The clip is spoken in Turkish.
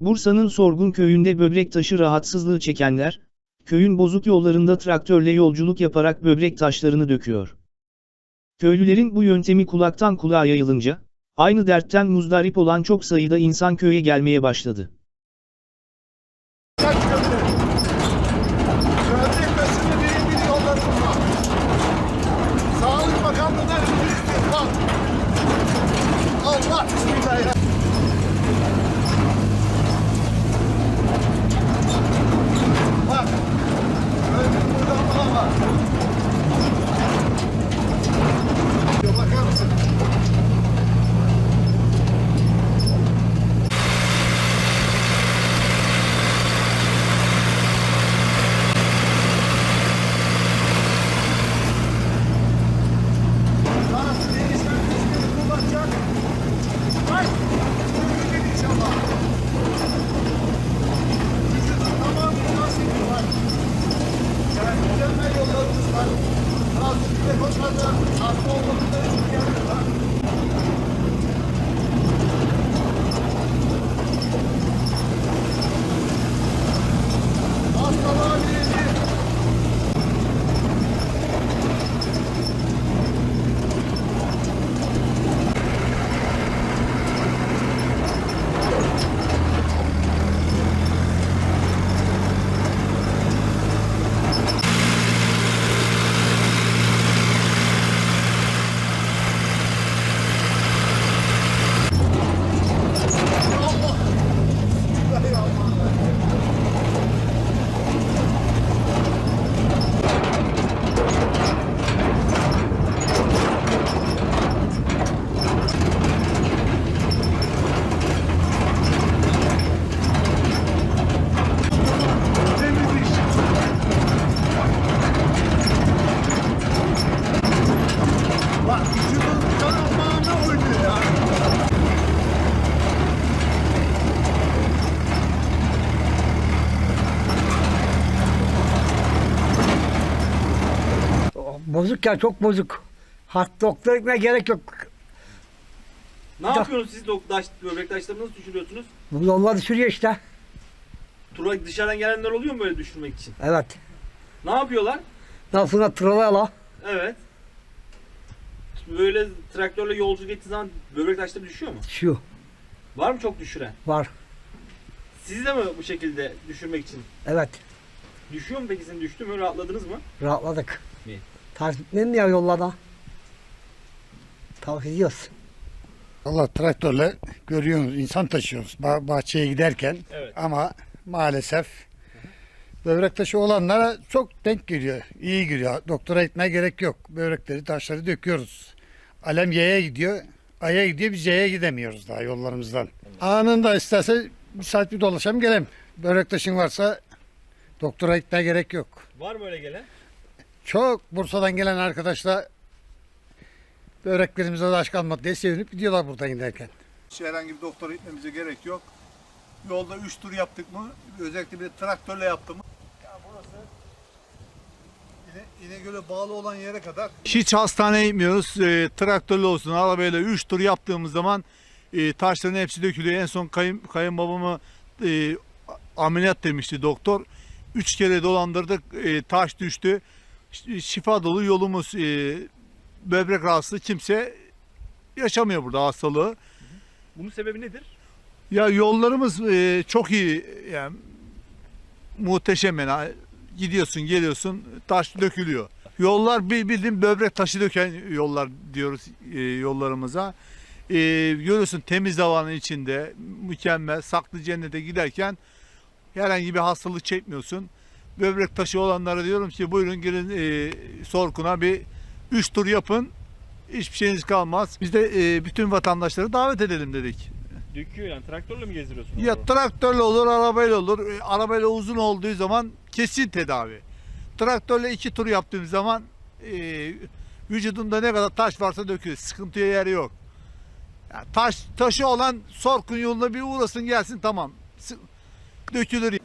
Bursa'nın Sorgun köyünde böbrek taşı rahatsızlığı çekenler, köyün bozuk yollarında traktörle yolculuk yaparak böbrek taşlarını döküyor. Köylülerin bu yöntemi kulaktan kulağa yayılınca, aynı dertten muzdarip olan çok sayıda insan köye gelmeye başladı. Hold on, hold on. Bozuk ya çok bozuk. Hat doktor gitmeye gerek yok. Ne yapıyorsunuz siz dok- taş, böbrek taşlarını nasıl düşürüyorsunuz? Bu yollar sürüyor işte. Tura dışarıdan gelenler oluyor mu böyle düşürmek için? Evet. Ne yapıyorlar? Nasıl da trolayla. Evet. Böyle traktörle yolculuk ettiği zaman böbrek taşları düşüyor mu? Şu Var mı çok düşüren? var. Siz de mi bu şekilde düşürmek için? Evet. Düşüyor mu peki sizin düştü mü? Rahatladınız mı? Rahatladık. İyi. Takip etmem ya yollarda. Takip ediyoruz. Allah traktörle görüyorsunuz insan taşıyoruz bah- bahçeye giderken Evet. ama maalesef böbrek taşı olanlara çok denk geliyor. iyi geliyor. Doktora gitmeye gerek yok. Böbrekleri taşları döküyoruz. Alem Y'ye gidiyor. Ay'a gidiyor biz Y'ye gidemiyoruz daha yollarımızdan. Anında isterse bir saat bir dolaşalım gelelim. Böbrek taşın varsa doktora gitmeye gerek yok. Var mı öyle gelen? Çok Bursa'dan gelen arkadaşlar böreklerimize de aç kalmadı diye sevinip gidiyorlar buradan giderken. herhangi bir doktora gitmemize gerek yok. Yolda 3 tur yaptık mı, özellikle bir de traktörle yaptım mı? Ya burası İne, İnegöl'e bağlı olan yere kadar Hiç hastaneye gitmiyoruz. E, traktörlü olsun arabayla 3 tur yaptığımız zaman e, taşların hepsi dökülüyor. En son kayın, kayınbabamı e, ameliyat demişti doktor. 3 kere dolandırdık. e, taş düştü. Şifa dolu yolumuz. E, böbrek rahatsızlığı kimse yaşamıyor burada hastalığı. Bunun sebebi nedir? Ya yollarımız e, çok iyi yani muhteşem yani gidiyorsun geliyorsun taş dökülüyor. Yollar bildiğin böbrek taşı döken yollar diyoruz e, yollarımıza. E, görüyorsun temiz havanın içinde mükemmel saklı cennete giderken herhangi bir hastalık çekmiyorsun. Böbrek taşı olanlara diyorum ki buyurun girin e, Sorkun'a bir 3 tur yapın. Hiçbir şeyiniz kalmaz. Biz de e, bütün vatandaşları davet edelim dedik. Döküyor yani traktörle mi gezdiriyorsunuz? Ya traktörle olur, arabayla olur. E, Arabayla uzun olduğu zaman kesin tedavi. Traktörle iki tur yaptığım zaman e, vücudunda ne kadar taş varsa dökülür. Sıkıntıya yer yok. Ya taş taşı olan Sorkun yoluna bir uğrasın gelsin tamam. Sı- Dökülür